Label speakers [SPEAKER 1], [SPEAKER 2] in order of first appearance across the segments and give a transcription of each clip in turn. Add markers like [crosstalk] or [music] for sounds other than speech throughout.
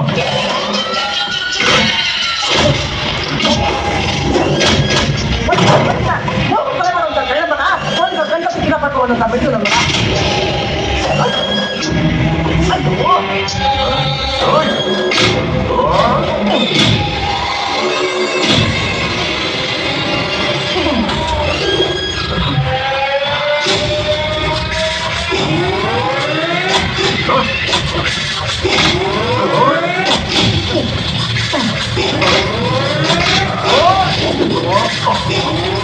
[SPEAKER 1] Oh! Oh!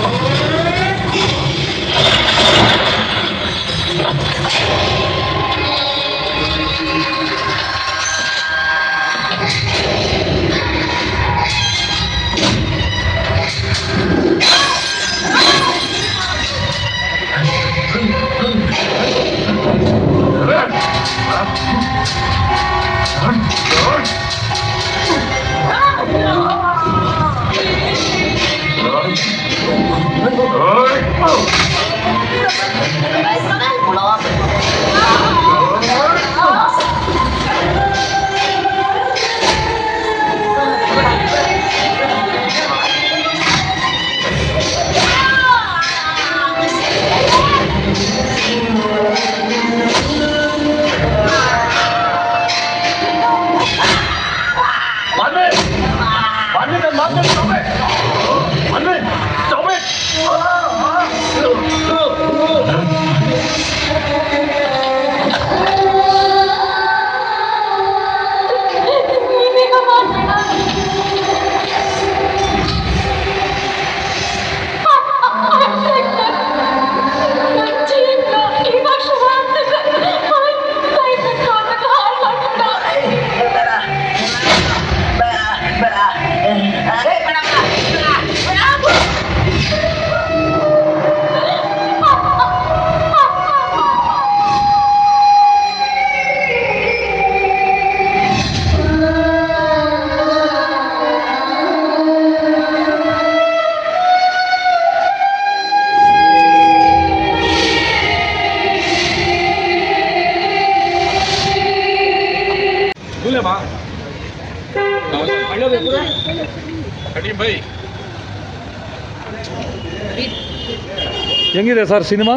[SPEAKER 1] ಹೆಂಗಿದೆ sir cinema?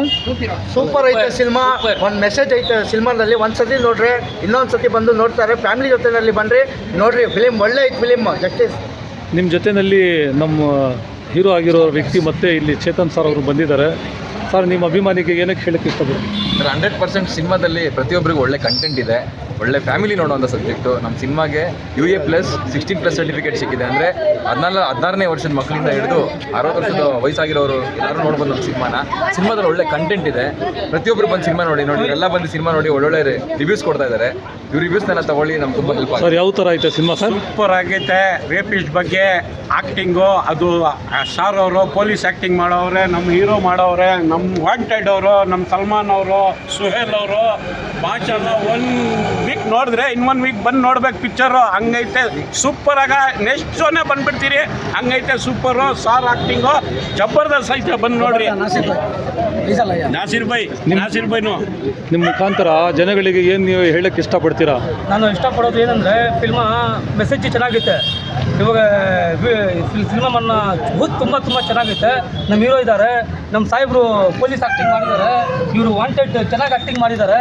[SPEAKER 2] Super. ಐತೆ cinema. ಒಂದು ಮೆಸೇಜ್ ಐತೆ ಸಿನಿಮಾದಲ್ಲಿ. ಒಂದ್ಸತಿ ನೋಡ್ರಿ ಇನ್ನೊಂದು ಸತಿ ಬಂದು ನೋಡ್ತಾರೆ. ಫ್ಯಾಮಿಲಿ ಜೊತೆನಲ್ಲಿ ಬನ್ರಿ. ನೋಡ್ರಿ ಫಿಲಿಮ್ ಒಳ್ಳೆ ಐತೆ ಫಿಲಿಮ್ ಜಸ್ಟಿಸ್
[SPEAKER 1] ನಿಮ್ಮ ಜೊತೆಯಲ್ಲಿ ನಮ್ಮ ಹೀರೋ ಆಗಿರೋ ವ್ಯಕ್ತಿ ಮತ್ತೆ ಇಲ್ಲಿ ಚೇತನ್ ಸರ್ ಅವರು ಬಂದಿದ್ದಾರೆ. ಸರ್ ನಿಮ್ಮ ಅಭಿಮಾನಿಗೆ ಏನಕ್ಕೆ ಹೇಳಕ್ಕೆ ಇಷ್ಟಪಡ್ತೀನಿ
[SPEAKER 3] ಸರ್ ಹಂಡ್ರೆಡ್ ಪರ್ಸೆಂಟ್ ಸಿನಿಮಾದಲ್ಲಿ ಪ್ರತಿಯೊಬ್ಬರಿಗೂ ಒಳ್ಳೆ ಕಂಟೆಂಟ್ ಇದೆ. ಒಳ್ಳೆ ಫ್ಯಾಮಿಲಿ ನೋಡುವಂಥ ಸಬ್ಜೆಕ್ಟು ನಮ್ಮ ಸಿನಿಮಾಗೆ U A plus sixteen plus certificate ಸಿಕ್ಕಿದೆ. ಅಂದರೆ ಹದಿನಾಲ್ಕು ಹದಿನಾರನೇ ವರ್ಷದ ಮಕ್ಕಳಿಂದ ಹಿಡಿದು ಅರವತ್ತು ವರ್ಷದ ವಯಸ್ಸಾಗಿರೋರು ಎಲ್ಲರೂ ನೋಡ್ಬೋದು ನಮ್ಮ ಸಿನಿಮಾನ. ಸಿನಿಮಾದಲ್ಲಿ ಒಳ್ಳೆ ಕಂಟೆಂಟ್ ಇದೆ. ಪ್ರತಿಯೊಬ್ಬರು ಬಂದು ಸಿನಿಮಾ ನೋಡಿ ನೋಡಿ ಎಲ್ಲ ಬಂದು ಸಿನಿಮಾ ನೋಡಿ ಒಳ್ಳೊಳ್ಳೆ ರಿವ್ಯೂಸ್ ಕೊಡ್ತಾ ಇದ್ದಾರೆ ಇವ್ರು ರಿವ್ಯೂಸ್ನೆಲ್ಲ ತಗೊಳ್ಳಿ ನಮ್ಗೆ ತುಂಬ ಹೆಲ್ಪ್ ಆಗುತ್ತೆ.
[SPEAKER 1] ಸರ್ ಯಾವ ಥರ ಐತೆ ಸಿನಿಮಾ ಸರ್?
[SPEAKER 4] ಸೂಪರ್ ಆಗೈತೆ. ರೇಪಿಸ್ಟ್ ಬಗ್ಗೆ ಆ್ಯಕ್ಟಿಂಗು ಅದು ಸ್ಟಾರ್ ಅವರು ಪೊಲೀಸ್ ಆ್ಯಕ್ಟಿಂಗ್ ಮಾಡೋವ್ರೆ ನಮ್ಮ ಹೀರೋ ಮಾಡೋವ್ರೆ ನಮ್ಮ ವಾಂಟೆಡ್ ಅವರು ನಮ್ಮ ಸಲ್ಮಾನ್ ಅವರು ಸುಹೇಲ್ ಅವರು ಭಾಷಣ ಒನ್ ವೀಕ್ ನೋಡಿದ್ರೆ ಇನ್ನೊಂದು ವೀಕ್ ಬಂದು ನೋಡ್ಬೇಕು ಪಿಕ್ಚರು ಹಂಗೈತೆ ಸೂಪರ್ ಆಗ ನೆಕ್ಸ್ಟ್ ಶೋನೇ ಬಂದ್ಬಿಡ್ತೀರಿ. ಹಂಗೈತೆ ಸೂಪರು ಸಾರ್ ಆಕ್ಟಿಂಗು ಜಬರ್ದಸ್ತ್ ಐತೆ ಬಂದು ನೋಡ್ರಿ. ನಾಸಿರ್ ಬೈ ನಾಸಿರ್ ಬೈನು
[SPEAKER 1] ನಿಮ್ಮ ಮುಖಾಂತರ ಜನಗಳಿಗೆ ಏನು ನೀವು ಹೇಳಕ್ಕೆ ಇಷ್ಟಪಡ್ತೀರಾ?
[SPEAKER 5] ನಾನು ಇಷ್ಟಪಡೋದು ಏನಂದರೆ ಫಿಲ್ಮ ಮೆಸೇಜ್ ಚೆನ್ನಾಗೈತೆ. ಇವಾಗ ಫಿಲ್ಮನ್ನ ತುಂಬ ತುಂಬ ಚೆನ್ನಾಗೈತೆ. ನಮ್ಮ ಹೀರೋ ಇದ್ದಾರೆ ನಮ್ಮ ಸಾಹೇಬರು ಪೊಲೀಸ್ ಆ್ಯಕ್ಟಿಂಗ್ ಮಾಡಿದ್ದಾರೆ ಇವರು ವಾಂಟೆಡ್ ಚೆನ್ನಾಗಿ ಆಕ್ಟಿಂಗ್ ಮಾಡಿದ್ದಾರೆ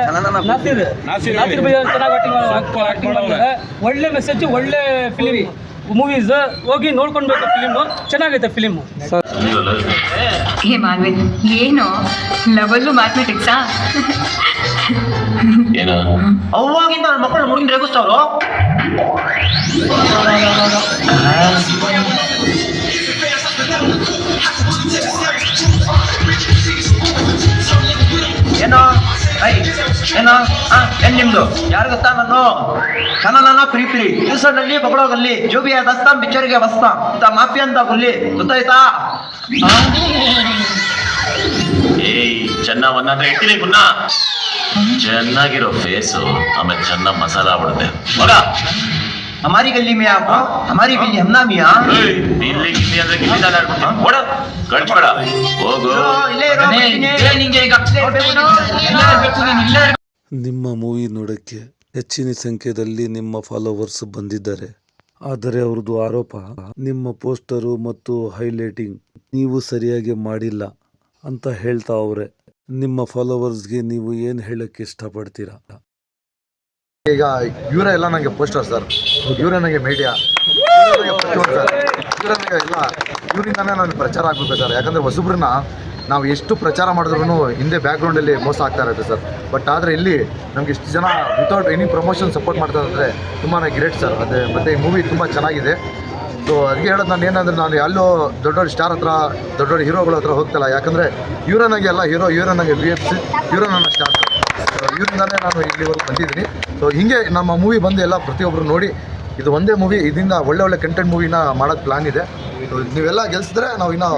[SPEAKER 5] ನಾಸಿರ್
[SPEAKER 4] ನಾಸಿರ್
[SPEAKER 5] ನಾಸಿರ್ ಭೈ ಚೆನ್ನಾಗಿ ಒಳ್ಳೆ ಮೆಸೇಜ್ ಒಳ್ಳೆ ಫಿಲಿಮ್ ಮೂವೀಸ್ ಹೋಗಿ ನೋಡ್ಕೊಂಡ್ಬೇಕು ಫಿಲಿಮು ಚೆನ್ನಾಗೈತೆ ಫಿಲಿಮು
[SPEAKER 6] ಏ ಮಾನ್ವಿ ಏನು. ಲವಲ್ಲು ಮ್ಯಾಥಮೆಟಿಕ್ಸಾ
[SPEAKER 2] ಅವಾಗಿಂದ ನನ್ನ ಮಕ್ಕಳು ಮುಗಿನ ರೇಗಿಸ್ತವ್ರು ಏನೋ? ಏನ್ ನಿಮ್ದು? ಯಾರು ಗೊತ್ತಾ ನಾನು? ಕನಲನ ಪಿರಿ ಪಿರಿ ದಿವಸದಲ್ಲಿ ಬಗಳೋಗಲ್ಲಿ ಜೋಬಿಯ ದಸ್ತಾಂ ಬಿಚ್ಚರಿಗೆ ಬಸ್ತ ಅಂತ ಮಾಫಿ ಅಂತ ಗುಲ್ಲಿ ಗೊತ್ತಾಯ್ತಾ?
[SPEAKER 7] ಏಯ್ ಇಟ್ಟಿರಿ ಪುನಃ. ಚೆನ್ನಾಗಿರೋ ಫೇಸು ಆಮೇಲೆ ಚೆನ್ನ ಮಸಾಲ ಬಿಡುತ್ತೆ ಮಗ!
[SPEAKER 2] ಹಮಾರಿ ಗಲ್ಲಿ ಮೇ ಆಪ ಹಮಾರಿ ಗಲ್ಲಿ ಹಮ್ನಾ ಮಿಯಾ?
[SPEAKER 7] ಏಯ್, ಇಲ್ಲಿ ಗಿಲ್ಲಿ ಅಂದ್ರೆ ಗಿಲ್ಲಿ ದಾಲ. ಓಡ ಕಳ್ಸ್ಬೇಡ ಹೋಗು.
[SPEAKER 2] ಇಲ್ಲೇ ಇರೋ. ನಿಂಗೆ ಈಗ. ಅಪ್ಲೈ ಇರ್ಬೇಕು ಇಲ್ಲೇ ಇರ್ಬೇಕು ನೀನು, ಇಲ್ಲೇ ಇರ್ಬೇಕು.
[SPEAKER 8] ನಿಮ್ಮ ಮೂವಿ ನೋಡೋಕ್ಕೆ ಹೆಚ್ಚಿನ ಸಂಖ್ಯೆಯಲ್ಲಿ ನಿಮ್ಮ ಫಾಲೋವರ್ಸ್ ಬಂದಿದ್ದಾರೆ. ಆದರೆ ಅವ್ರದ್ದು ಆರೋಪ, ನಿಮ್ಮ ಪೋಸ್ಟರು ಮತ್ತು ಹೈಲೈಟಿಂಗ್ ನೀವು ಸರಿಯಾಗಿ ಮಾಡಿಲ್ಲ ಅಂತ ಹೇಳ್ತಾ ಅವ್ರೆ. ನಿಮ್ಮ ಫಾಲೋವರ್ಸ್ಗೆ ನೀವು ಏನು ಹೇಳಕ್ಕೆ ಇಷ್ಟಪಡ್ತೀರಾ?
[SPEAKER 9] ಈಗ ಇವರೇ ಎಲ್ಲ ನನಗೆ ಪೋಸ್ಟರ್ ಸರ್ ಇವರೇ ನನಗೆ ಮೀಡಿಯಾ ಇವರೇ ನನಗೆ ಎಲ್ಲ. ಇವರಿಂದಾನೇ ನಾನು ಪ್ರಚಾರ ಆಗಬೇಕು ಸರ್ ಯಾಕಂದರೆ ಹೊಸಬ್ರನ್ನ ನಾವು ಎಷ್ಟು ಪ್ರಚಾರ ಮಾಡಿದ್ರು ಹಿಂದೆ ಬ್ಯಾಕ್ಗ್ರೌಂಡಲ್ಲಿ ಮೋಸ ಆಗ್ತಾ ಇರುತ್ತೆ ಸರ್. ಬಟ್ ಆದರೆ ಇಲ್ಲಿ ನಮ್ಗೆ ಇಷ್ಟು ಜನ ವಿತೌಟ್ ಎನಿ ಪ್ರಮೋಷನ್ ಸಪೋರ್ಟ್ ಮಾಡ್ತಾ ಇದ್ದಾರೆ ತುಂಬಾ ಗ್ರೇಟ್ ಸರ್ ಅದೇ, ಮತ್ತು ಈ ಮೂವಿ ತುಂಬ ಚೆನ್ನಾಗಿದೆ. ಸೊ ಅದಕ್ಕೆ ಹೇಳೋದು ನಾನು ಏನಂದ್ರೆ ನಾನು ಎಲ್ಲೋ ದೊಡ್ಡ ದೊಡ್ಡ ಸ್ಟಾರ್ ಹತ್ರ ದೊಡ್ಡ ದೊಡ್ಡ ಹೀರೋಗಳ ಹತ್ರ ಹೋಗ್ತಲ್ಲ, ಯಾಕಂದರೆ ಇವರನ್ನಾಗೆ ನನಗೆ ಎಲ್ಲ ಹೀರೋ ಇವರನ್ನಾಗೆ ನನಗೆ ಬಿ ಎಫ್ ಸಿ ಇವರೇ ನನ್ನ ಸ್ಟಾರ್ ಸರ್ ಇವರಿಂದಾನೇ ನಾನು ಇಲ್ಲಿವರೆಗೂ ಬಂದಿದ್ದೀನಿ. ಸೊ ಹೀಗೆ ನಮ್ಮ ಮೂವಿ ಬಂದು ಎಲ್ಲ ಪ್ರತಿಯೊಬ್ಬರು ನೋಡಿ ಇದು ಒಂದೇ ಮೂವಿ ಇದರಿಂದ ಒಳ್ಳೆ ಒಳ್ಳೆ ಕಂಟೆಂಟ್ ಮೂವಿನ ಮಾಡೋಕ್ಕೆ ಪ್ಲಾನ್ ಇದೆ So ನೀವೆಲ್ಲ ಗೆಲ್ಸಿದ್ರೆ ನಾವು ಇನ್ನೂ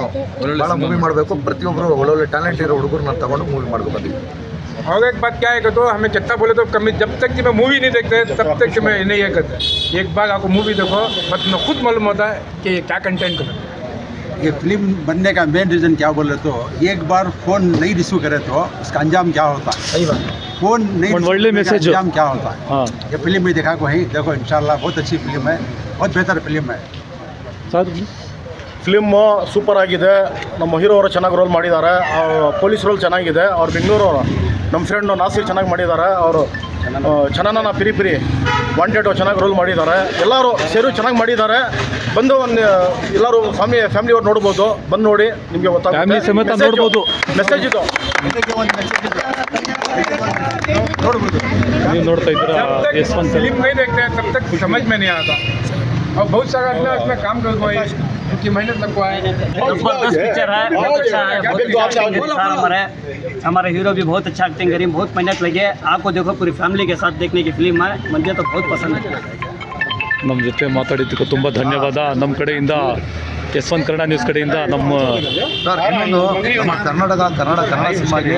[SPEAKER 9] ಭಾಳ ಮೂವಿ ಮಾಡಬೇಕು ಪ್ರತಿಯೊಬ್ಬರು ಒಳ್ಳೊಳ್ಳೆ ಟ್ಯಾಲೆಂಟ್ ಇರೋ ಹುಡುಗರನ್ನ ತಗೊಂಡು ಮೂವಿ ಮಾಡ್ಬೇಕು ಅಂತೀವಿ
[SPEAKER 10] और एक बात क्या है कि तो हमें कितना बोले तो कमी जब तक कि मैं मूवी नहीं देखते तब तक कि मैं नहीं ये करता एक बार आपको मूवी देखो बट मैं खुद मालूम होता है कि क्या कंटेंट है
[SPEAKER 4] ये फिल्म बनने का मेन रीज़न क्या बोले तो एक बार फ़ोन नहीं रिसीव करे तो उसका अंजाम क्या होता है
[SPEAKER 5] सही बात
[SPEAKER 4] फ़ोन नहीं
[SPEAKER 1] ಒಂದು
[SPEAKER 4] receive
[SPEAKER 1] ಒಳ್ಳೆ
[SPEAKER 4] करने का
[SPEAKER 1] message.
[SPEAKER 4] अंजाम क्या होता है
[SPEAKER 1] ಹಾಂ
[SPEAKER 4] ये फिल्म भी देखा को ही देखो इंशाल्लाह बहुत अच्छी फिल्म है बहुत बेहतर फिल्म है
[SPEAKER 1] ಸರ್
[SPEAKER 11] ಫಿಲ್ಮು ಸೂಪರ್ ಆಗಿದೆ ನಮ್ಮ ಹೀರೋ ಅವರು ಚೆನ್ನಾಗಿ ರೋಲ್ ಮಾಡಿದ್ದಾರೆ ಪೊಲೀಸ್ ರೋಲ್ ಚೆನ್ನಾಗಿದೆ ಅವ್ರು ಬೆಂಗಳೂರು ನಮ್ಮ ಫ್ರೆಂಡು ನಾಸಿರ್ ಚೆನ್ನಾಗಿ ಮಾಡಿದ್ದಾರೆ ಅವರು ಚೆನ್ನಾನ ಪಿರಿ ಪಿರಿ ವಾಂಟೆಡ್ ಚೆನ್ನಾಗಿ ರೋಲ್ ಮಾಡಿದ್ದಾರೆ ಎಲ್ಲರೂ ಸೇರು ಚೆನ್ನಾಗಿ ಮಾಡಿದ್ದಾರೆ ಬಂದು ಒಂದು ಎಲ್ಲರೂ ಫ್ಯಾಮಿಲಿ ಫ್ಯಾಮಿಲಿ ಅವ್ರು ನೋಡ್ಬೋದು ಬಂದು ನೋಡಿ ನಿಮಗೆ
[SPEAKER 1] Family ಸಮೇತ ನೋಡ್ಬೋದು.
[SPEAKER 11] ಮೆಸೇಜ್ ಇದು
[SPEAKER 1] ನೀವು ನೋಡ್ತಾ ಇದ್ದೀರಾ
[SPEAKER 10] जब तक
[SPEAKER 1] ಯಶವಂತ್
[SPEAKER 10] फिल्म नहीं देखते हैं तब तक समझ में नहीं आता और बहुत सारा आदमी उसमें काम लगवाए उनकी मेहनत लगवाए
[SPEAKER 5] जबरदस्त पिक्चर है बहुत अच्छा है बहुत अच्छा एक्टिंग करी सर हमारे हमारे हीरो भी बहुत अच्छा एक्टिंग करी बहुत मेहनत लगी है आपको देखो पूरी फैमिली के साथ देखने की फिल्म है मुझे तो बहुत पसंद है
[SPEAKER 1] ನಮ್ಮ ಜೊತೆ ಮಾತಾಡಿದ್ದಕ್ಕೆ ತುಂಬ ಧನ್ಯವಾದ. ನಮ್ಮ ಕಡೆಯಿಂದ ಯಶವಂತ್ ಕನ್ನಡ ನ್ಯೂಸ್ ಕಡೆಯಿಂದ ನಮ್ಮ
[SPEAKER 9] ಕನ್ನಡದ ಕನ್ನಡ ಕನ್ನಡ ಸಿನಿಮಾಗೆ.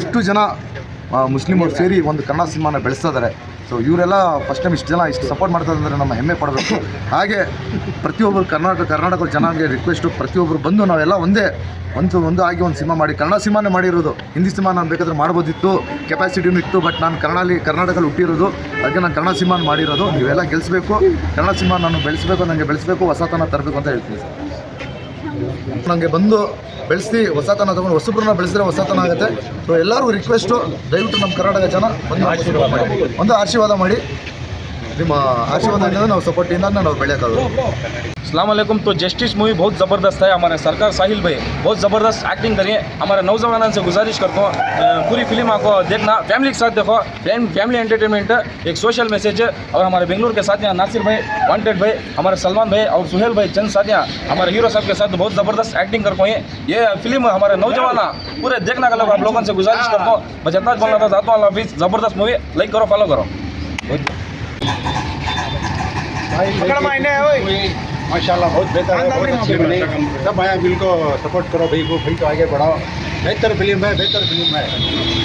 [SPEAKER 9] ಅಷ್ಟು ಜನ ಮುಸ್ಲಿಮರು ಸೇರಿ ಒಂದು ಕನ್ನಡ ಸಿನಿಮಾನ ಬೆಳೆಸ್ತಾ ಇದ್ದಾರೆ. ಸೊ ಇವರೆಲ್ಲ ಫಸ್ಟ್ ಟೈಮ್ ಇಷ್ಟು ಜನ ಇಷ್ಟು ಸಪೋರ್ಟ್ ಮಾಡ್ತಾರೆ ಅಂದರೆ ನಮ್ಮ ಹೆಮ್ಮೆ ಪಡಬೇಕು. ಹಾಗೆ ಪ್ರತಿಯೊಬ್ಬರು ಕರ್ನಾಟಕ ಕರ್ನಾಟಕ ಜನಗೆ ರಿಕ್ವೆಸ್ಟು ಪ್ರತಿಯೊಬ್ಬರು ಬಂದು ನಾವೆಲ್ಲ ಒಂದೇ, ಒಂದು ಒಂದು ಆಗಿ ಒಂದು ಸಿನಿಮಾ ಮಾಡಿ, ಕನ್ನಡ ಸಿನಿಮಾನೇ ಮಾಡಿರೋದು. ಹಿಂದಿ ಸಿನಿಮಾ ನಾನು ಬೇಕಾದ್ರೆ ಮಾಡ್ಬೋದಿತ್ತು ಕೆಪಾಸಿಟಿನೂ ಇತ್ತು ಬಟ್ ನಾನು ಕನ್ನಡಲ್ಲಿ, ಕರ್ನಾಟಕದಲ್ಲಿ ಹುಟ್ಟಿರೋದು. ಅದಕ್ಕೆ ನಾನು ಕನ್ನಡ ಸಿನಿಮಾ ಮಾಡಿರೋದು. ನೀವೆಲ್ಲ ಗೆಲ್ಲಿಸಬೇಕು ಕನ್ನಡ ಸಿನಿಮಾ ನಾನು ಬೆಳೆಸಬೇಕು ನನಗೆ ಬೆಳೆಸಬೇಕು, ಹೊಸತನ ತರಬೇಕು ಅಂತ ಹೇಳ್ತೀನಿ ಸರ್. ನನಗೆ ಬಂದು ಬೆಳೆಸಿ ಹೊಸತನ ತಗೊಂಡು ಹೊಸಬ್ರನ್ನ ಬೆಳೆಸಿದ್ರೆ ಹೊಸತನ ಆಗುತ್ತೆ. ಸೊ ಎಲ್ಲರಿಗೂ ರಿಕ್ವೆಸ್ಟು ದಯವಿಟ್ಟು ನಮ್ಮ ಕರ್ನಾಟಕ ಜನ ಒಂದು ಆಶೀರ್ವಾದ ಮಾಡಿ. ಒಂದು ಆಶೀರ್ವಾದ ಮಾಡಿ. ನಿಮ್ಮ ಆಶೀರ್ವಾದದಿಂದ ನಾವು ಸಪೋರ್ಟಿಂದ ನಾವು ಬೆಳೆಯೋಕ್ಕಾಗೋದು.
[SPEAKER 3] अलैकुम तो जस्टिस मूवी बहुत ज़बरदस्त है हमारे सरकार साहिल भाई। बहुत ज़बरदस्त एक्टिंग करिए हमारे नौजवानों से गुजारिश करता हूँ पूरी फ़िल्म आपको देखना। फैमिली के साथ देखो। फैमिली एंटरटेनमेंट एक सोशल मैसेज है और हमारे बेंगलुरु के साथ यहाँ नासिर भाई वांटेड भाई हमारे सलमान भाई और सुहेल भाई चंद साथियाँ हमारे हीरो साहब के साथ बहुत ज़बरदस्त एक्टिंग कर पाए ये फ़िल्म हमारे नौजवान पूरे देखना का लोग आप लोगों से गुजारिश करता हूँ। बस इतना बोलना था चाहता हूँ। हाफिज़। ज़बरदस्त मूवी लाइक करो फॉलो करो।
[SPEAKER 4] माशाल्लाह बहुत बेहतर है बहुत अच्छी फ़िल्म है सब आया मिल को सपोर्ट करो भाई को भाई को आगे बढ़ाओ। बेहतर फ़िल्म है बेहतर फ़िल्म है।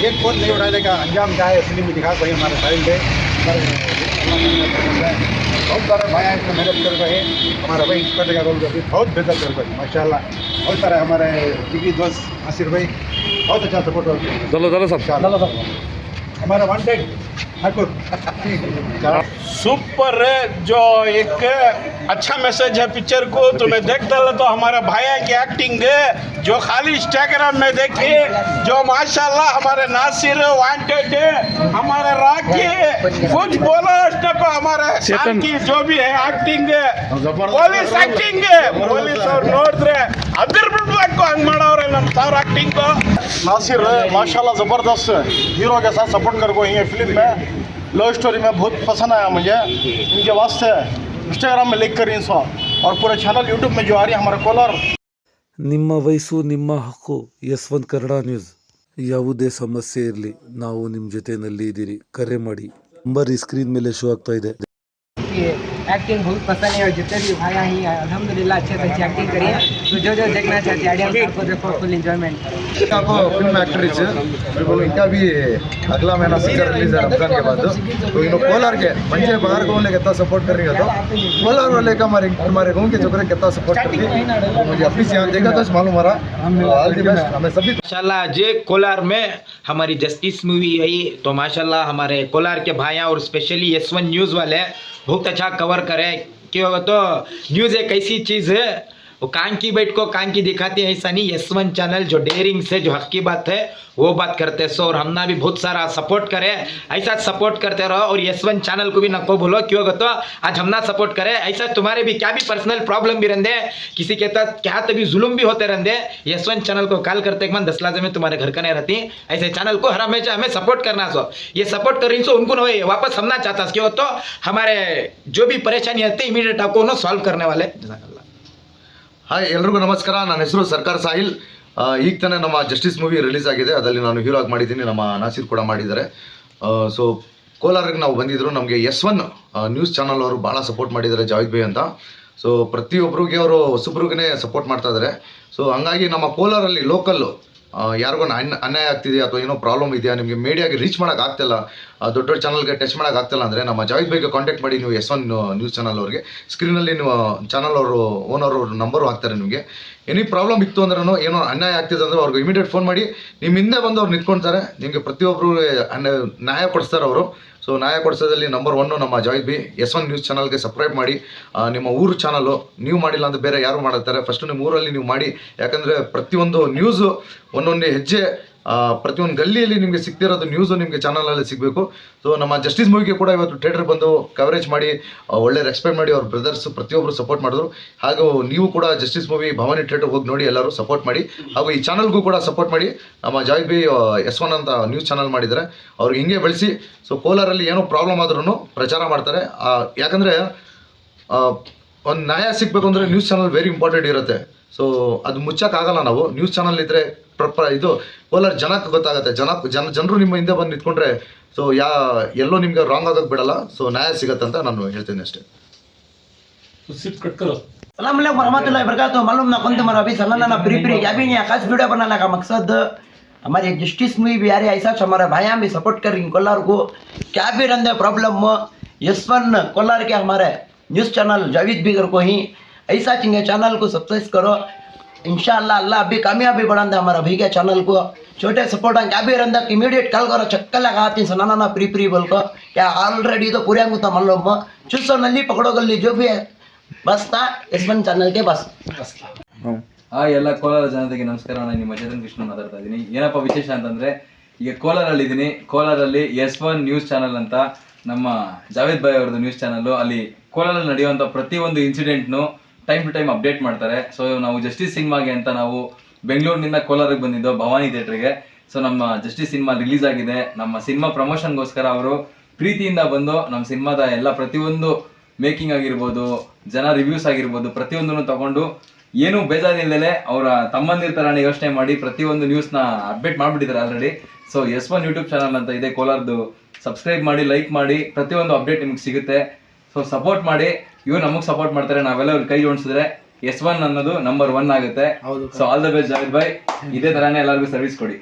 [SPEAKER 4] एक फ़ोन नहीं उड़ाने का अंजाम क्या है फ़िल्म में दिखा भाई हमारे साइड पे बहुत सारे भाई इसमें मेहनत कर रहे हैं। हमारा भाई इंस्पेक्टर का रोल करके बहुत बेहतर कर रहे हैं माशाल्लाह। बहुत सारे हमारे जिगरी दोस्त आसिर भाई बहुत अच्छा सपोर्ट करते हैं।
[SPEAKER 1] चलो सब। चलो सब।
[SPEAKER 4] हमारा वांटेड ठाकुर। [laughs]
[SPEAKER 10] सुपर जो एक अच्छा मैसेज है पिक्चर को तो मैं देखता रहा तो हमारा भाया की एक्टिंग है जो खाली इंस्टाग्राम में देखे जो माशाल्लाह हमारे नासिर वांटेड है हमारे राखी कुछ बोलो उसने को हमारे
[SPEAKER 1] चेतन।
[SPEAKER 10] की जो भी है एक्टिंग है ಪೊಲೀಸ್ ಆಕ್ಟಿಂಗ್ ಪೊಲೀಸ್ ಅವ್ರು ನೋಡಿದ್ರೆ ಅದ್ರ ಬಿಡ್ಬೇಕು ಹಂಗ್ ಮಾಡವ್ರೆ ನಮ್ಮ ಸಾವ್ರ ಆಕ್ಟಿಂಗ್
[SPEAKER 11] नासिर माशाल्लाह ज़बरदस्त हीरो के साथ सपोर्ट कर को ये फिल्म में लव स्टोरी में बहुत पसंद आया मुझे इनके वास्ते इंस्टाग्राम में लिख कर इंस्टॉल और पूरे चैनल यूट्यूब में जो आ रही है हमारे कॉलर
[SPEAKER 8] ನಿಮ್ಮ ವಯಸ್ಸು ನಿಮ್ಮ ಹಕ್ಕು ಯಶವಂತ್ ಕನ್ನಡ ನ್ಯೂಸ್ ಯಾವುದೇ ಸಮಸ್ಯೆ ಇರಲಿ ನಾವು ನಿಮ್ಮ ಜೊತೆಯಲ್ಲಿ ಇದ್ದೀರಿ ಕರೆ ಮಾಡಿ ನಂಬರ್ ಈ ಸ್ಕ್ರೀನ್ ಮೇಲೆ ಶೋ ಆಗ್ತಾ ಇದೆ
[SPEAKER 5] एक्टिंग बहुत पसंद है और जितने भी भाई ही अलहमदिल्ला अच्छे से अच्छी एक्टिंग करी है। तो जो जो देखना चाहते हैं आइडिया आपको देखो फुल इंजॉयमेंट
[SPEAKER 9] आपको फ़िल्म एक्ट्रेस वो इनका भी अगला महीना पिक्चर रिलीज़ है रमज़ान के बाद। तो इन कोलार के मंचे बाहर को वाले कितना सपोर्ट कर रही है तो कोलार वाले का हमारे हमारे गाँव के छोकरे कितना सपोर्ट कर रही है। तो मुझे अपनी से यहाँ देखा तो मालूम हो रहा। ऑल दी बेस्ट हमें सभी
[SPEAKER 12] माशाल्लाह जे कोलार में हमारी जस्टिस मूवी आई तो माशाल्लाह हमारे कोलार के भाइयाँ और स्पेशली वन न्यूज़ वाले बहुत अच्छा कवर करे। क्यों? तो न्यूज़ एक ऐसी चीज़ है वो कान की बैठ को कान की दिखाती है, ऐसा नहीं वन चैनल जो डेयरिंग से, जो हक की बात है, वो बात करते सो और हमने भी बहुत सारा सपोर्ट करे ऐसा सपोर्ट करते रहो और वन चैनल को भी नको बोलो क्यों तो आज हमना सपोर्ट करे ऐसा तुम्हारे भी क्या भी पर्सनल प्रॉब्लम भी रहते किसी के साथ क्या तभी जुलूम भी होते रहते यशवंत चैनल को कॉल करते मन दस लाख में तुम्हारे घर का नहीं रहती। ऐसे चैनल को हर हमेशा हमें सपोर्ट करना सो ये सपोर्ट कर रही सो उनको ना वापस हमना चाहता क्यों तो हमारे जो भी परेशानी आती है इमीडिएट आपको सॉल्व करने वाले।
[SPEAKER 9] ಹಾಯ್, ಎಲ್ರಿಗೂ ನಮಸ್ಕಾರ. ನನ್ನ ಹೆಸರು ಸರ್ಕಾರ ಸಾಹಿಲ್. ಈಗ ತಾನೇ ನಮ್ಮ ಜಸ್ಟಿಸ್ ಮೂವಿ ರಿಲೀಸ್ ಆಗಿದೆ. ಅದರಲ್ಲಿ ನಾನು ಹೀರೋ ಆಗಿ ಮಾಡಿದ್ದೀನಿ. ನಮ್ಮ ನಾಸೀರ್ ಕೂಡ ಮಾಡಿದ್ದಾರೆ. ಸೊ ಕೋಲಾರಿಗೆ ನಾವು ಬಂದಿದ್ದರು ನಮಗೆ ಎಸ್ ಒನ್ ನ್ಯೂಸ್ ಚಾನಲ್ ಅವರು ಭಾಳ ಸಪೋರ್ಟ್ ಮಾಡಿದ್ದಾರೆ ಜಾವೇದ್ ಬೈ ಅಂತ. ಸೊ ಪ್ರತಿಯೊಬ್ಬರಿಗೆ ಅವರು ಹೊಸಬ್ರಿಗೇ ಸಪೋರ್ಟ್ ಮಾಡ್ತಾ ಇದ್ದಾರೆ. ಸೊ ಹಂಗಾಗಿ ನಮ್ಮ ಕೋಲಾರಲ್ಲಿ ಲೋಕಲ್ಲು ಯಾರಿಗೋ ಅನ್ಯ ಅನ್ಯಾಯ ಆಗ್ತಿದೆಯಾ ಅಥವಾ ಏನೋ ಪ್ರಾಬ್ಲಮ್ ಇದೆಯಾ? ನಿಮಗೆ ಮೀಡಿಯಾಗೆ ರೀಚ್ ಮಾಡೋಕೆ ಆಗ್ತಿಲ್ಲ. ದೊಡ್ಡ ದೊಡ್ಡ ಚಾನಲ್ಗೆ ಟಚ್ ಮಾಡೋಕೆ ಆಗ್ತಿಲ್ಲ ಅಂದರೆ ನಮ್ಮ ಜಾವೇದ್ ಬೈಗೆ ಕಾಂಟ್ಯಾಕ್ಟ್ ಮಾಡಿ ನೀವು ಎಸ್ ಒನ್ ನ್ಯೂಸ್ ಚಾನಲ್ ಅವ್ರಿಗೆ. ಸ್ಕ್ರೀನಲ್ಲಿ ನೀವು ಚಾನಲ್ ಅವರು ಓನರ್ ಅವ್ರ ನಂಬರು ಹಾಕ್ತಾರೆ ನಿಮಗೆ. ಎನಿ ಪ್ರಾಬ್ಲಮ್ ಇತ್ತು ಅಂದ್ರೂ ಏನೋ ಅನ್ಯಾಯ ಆಗ್ತಿದೆ ಅಂದರೆ ಅವ್ರಿಗೆ ಇಮಿಡಿಯೇಟ್ ಫೋನ್ ಮಾಡಿ ನಿಮ್ಮ ಹಿಂದೆ ಬಂದು ಅವ್ರು ನಿಂತ್ಕೊಳ್ತಾರೆ ನಿಮಗೆ ಪ್ರತಿಯೊಬ್ಬರು ನ್ಯಾಯ ಕೊಡಿಸ್ತಾರೆ ಅವರು. ಸೊ ನ್ಯಾಯ ಕೊಡಿಸೋದಲ್ಲಿ ನಂಬರ್ ಒನ್ನು ನಮ್ಮ Joy B S one news ಚಾನಲ್ಗೆ ಸಬ್ಸ್ಕ್ರೈಬ್ ಮಾಡಿ. ನಿಮ್ಮ ಊರು ಚಾನಲು ನೀವು ಮಾಡಿಲ್ಲ ಅಂದರೆ ಬೇರೆ ಯಾರು ಮಾಡುತ್ತಾರೆ ಫಸ್ಟು ನಿಮ್ಮ ಊರಲ್ಲಿ ನೀವು ಮಾಡಿ. ಯಾಕಂದರೆ ಪ್ರತಿಯೊಂದು ನ್ಯೂಸು ಒಂದೊಂದು ಹೆಜ್ಜೆ ಪ್ರತಿಯೊಂದು ಗಲ್ಲಿಯಲ್ಲಿ ನಿಮಗೆ ಸಿಗ್ತಿರೋದು ನ್ಯೂಸು ನಿಮಗೆ ಚಾನಲಲ್ಲಿ ಸಿಗಬೇಕು. ಸೊ ನಮ್ಮ ಜಸ್ಟಿಸ್ ಮೂವಿಗೆ ಕೂಡ ಇವತ್ತು ಥಿಯೇಟ್ರ್ ಬಂದು ಕವರೇಜ್ ಮಾಡಿ ಒಳ್ಳೆ ರೆಸ್ಪೆಕ್ಟ್ ಮಾಡಿ ಅವ್ರ ಬ್ರದರ್ಸ್ ಪ್ರತಿಯೊಬ್ಬರು ಸಪೋರ್ಟ್ ಮಾಡಿದ್ರು. ಹಾಗೂ ನೀವು ಕೂಡ ಜಸ್ಟಿಸ್ ಮೂವಿ ಭವಾನಿ ಥಿಯೇಟ್ರ್ ಹೋಗಿ ನೋಡಿ ಎಲ್ಲರೂ ಸಪೋರ್ಟ್ ಮಾಡಿ. ಹಾಗೂ ಈ ಚಾನಲ್ಗೂ ಕೂಡ ಸಪೋರ್ಟ್ ಮಾಡಿ. ನಮ್ಮ ಜಾಯ್ ಬಿ ಎಸ್ ಒನ್ ಅಂತ ನ್ಯೂಸ್ ಚಾನಲ್ ಮಾಡಿದ್ದಾರೆ. ಅವ್ರಿಗೆ ಹಿಂಗೆ ಬೆಳೆಸಿ ಸೊ ಕೋಲಾರಲ್ಲಿ ಏನೋ ಪ್ರಾಬ್ಲಮ್ ಆದ್ರೂ ಪ್ರಚಾರ ಮಾಡ್ತಾರೆ. ಯಾಕಂದರೆ ಒಂದು ನ್ಯಾಯ ಸಿಗಬೇಕು ಅಂದರೆ ನ್ಯೂಸ್ ಚಾನಲ್ ವೆರಿ ಇಂಪಾರ್ಟೆಂಟ್ ಇರುತ್ತೆ. ಸೊ ಅದು ಮುಚ್ಚಕ್ಕಾಗಲ್ಲ ನಾವು ನ್ಯೂಸ್ ಚಾನಲ್ ಇದ್ದರೆ ಪ್ರಪ ಇದು ಕೋಲಾರ ಜನಕ್ಕೆ ಗೊತ್ತಾಗುತ್ತೆ ಜನ ಜನ ಜನರು ನಿಮ್ಮ ಹಿಂದೆ ಬಂದು ನಿಂತ್ಕೊಂಡ್ರೆ ಸೊ ಯಾ ಎಲ್ಲೋ ನಿಮ್ಗೆ ರಾಂಗ್ ಆಗೋಕ್ಕೆ ಬಿಡಲ್ಲ ಸೊ ನ್ಯಾಯ ಸಿಗತ್ತೆ ಅಂತ ನಾನು ಹೇಳ್ತೀನಿ ಅಷ್ಟೇ
[SPEAKER 1] ಸಿಟ್ ಕಟ್ಕರೋ
[SPEAKER 12] Assalamualaikum warahmatullahi wabarakatuh. Maklum na kuntu marabi salana na piri piri क्या भी नहीं आकाश वीडियो बनाने का मकसद हमारी जस्टिस में भी आ रही है ऐसा हमारे भाइयाँ भी सपोर्ट कर रही हैं कोलार को क्या भी रहते प्रॉब्लम यस वन कोलार के हमारे न्यूज़ चैनल जावेद बिगर को ही ऐसा चाहिए चैनल को सब्सक्राइब करो इंशाल्लाह अल्लाह अभी कामयाबी बढ़ाते हमारा भाई के चैनल को छोटे सपोर्ट क्या भी रहता इमीडिएट कल करो चक्कर लगाती सनाना ना प्री प्री बोल को क्या ऑलरेडी तो पूरे अंगूता मल्लोम चुस्सो नल्ली पकड़ो गल्ली जो भी है बस था इस वन चैनल के बस
[SPEAKER 3] ಆ ಎಲ್ಲ ಕೋಲಾರ ಜನತೆಗೆ ನಮಸ್ಕಾರ ನಾನು ನಿಮ್ಮ ಚೇತನ್ ಕೃಷ್ಣ ಮಾತಾಡ್ತಾ ಇದ್ದೀನಿ ಏನಪ್ಪ ವಿಶೇಷ ಅಂತಂದ್ರೆ ಈಗ ಕೋಲಾರಲ್ಲಿ ಇದ್ದೀನಿ ಕೋಲಾರಲ್ಲಿ ಎಸ್ ಒನ್ ನ್ಯೂಸ್ ಚಾನಲ್ ಅಂತ ನಮ್ಮ ಜಾವೇದ್ ಭಾಯ್ ಅವ್ರದ್ದು ನ್ಯೂಸ್ ಚಾನಲ್ ಅಲ್ಲಿ ಕೋಲಾರಲ್ಲಿ ನಡೆಯುವಂಥ ಪ್ರತಿಯೊಂದು ಇನ್ಸಿಡೆಂಟ್ನು ಟೈಮ್ ಟು ಟೈಮ್ ಅಪ್ಡೇಟ್ ಮಾಡ್ತಾರೆ. ಸೊ ನಾವು ಜಸ್ಟಿಸ್ ಸಿನಿಮಾಗೆ ಅಂತ ನಾವು ಬೆಂಗಳೂರಿನಿಂದ ಕೋಲಾರಕ್ಕೆ ಬಂದಿದ್ದೋ ಭವಾನಿ ಥಿಯೇಟ್ರಿಗೆ. ಸೊ ನಮ್ಮ ಜಸ್ಟಿಸ್ ಸಿನಿಮಾ ರಿಲೀಸ್ ಆಗಿದೆ. ನಮ್ಮ ಸಿನಿಮಾ ಪ್ರಮೋಷನ್ಗೋಸ್ಕರ ಅವರು ಪ್ರೀತಿಯಿಂದ ಬಂದು ನಮ್ಮ ಸಿನಿಮಾದ ಎಲ್ಲ ಪ್ರತಿಯೊಂದು ಮೇಕಿಂಗ್ ಆಗಿರ್ಬೋದು, ಜನ ರಿವ್ಯೂಸ್ ಆಗಿರ್ಬೋದು, ಪ್ರತಿಯೊಂದನ್ನು ತಗೊಂಡು ಏನು ಬೇಜಾರಿಲ್ಲದೆ ಅವರ ತಮ್ಮಂದಿರ ಥರನೇ ಯೋಚನೆ ಮಾಡಿ ಪ್ರತಿಯೊಂದು ನ್ಯೂಸ್ನ ಅಪ್ಡೇಟ್ ಮಾಡಿಬಿಟ್ಟಿದ್ದಾರೆ already so S one YouTube channel ಅಂತ ಇದೆ. ಕೋಲಾರದು ಸಬ್ಸ್ಕ್ರೈಬ್ ಮಾಡಿ ಲೈಕ್ ಮಾಡಿ, ಪ್ರತಿಯೊಂದು ಅಪ್ಡೇಟ್ ನಿಮ್ಗೆ ಸಿಗುತ್ತೆ. ಸೊ ಸಪೋರ್ಟ್ ಮಾಡಿ. ಇವ್ರು ನಮಗೆ ಸಪೋರ್ಟ್ ಮಾಡ್ತಾರೆ ನಾವೆಲ್ಲ ಇವ್ರ ಕೈ ಜೋಡಿಸಿದ್ರೆ ಎಸ್ ಒನ್ ಅನ್ನೋದು ನಂಬರ್ ಒನ್ ಆಗುತ್ತೆ. So all the best Javed ಬಾಯ್ ಇದೇ ತರಾನೇ ಎಲ್ಲರಿಗೂ ಸರ್ವಿಸ್ ಕೊಡಿ.